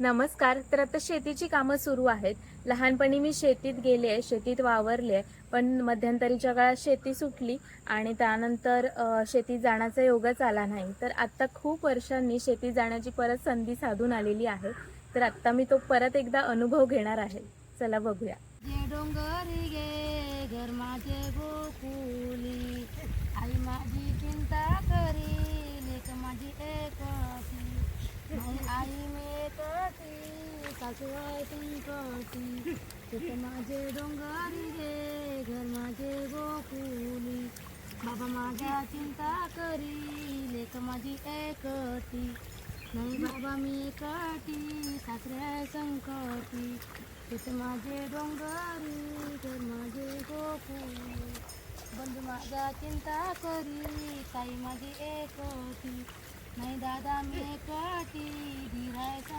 नमस्कार. तर आता शेतीची कामं सुरू आहेत. लहानपणी मी शेतीत गेले शेतीत वावरले पण मध्यंतरीच्या काळात शेती सुटली आणि त्यानंतर शेतीत जाण्याचा योगच आला नाही. तर आत्ता खूप वर्षांनी शेतीत जाण्याची परत संधी साधून आलेली आहे. तर आत्ता मी तो परत एकदा अनुभव घेणार आहे. चला बघूया. माझे आई माझी चिंता करी लेक माझी आई मी एकटी सासू आहे संकटी तिथे माझे डोंगरी गे घर माझे गोकुली बाबा माझ्या चिंता करी लेक माझी एकटी नाही बाबा मी एकटी सासरे आहे संकटी तिथे माझे डोंगरी तर माझे गोकुळ बंधू माझा चिंता करी ताई माझी एकटी नाही दादा मी एकटी धीराय संकटी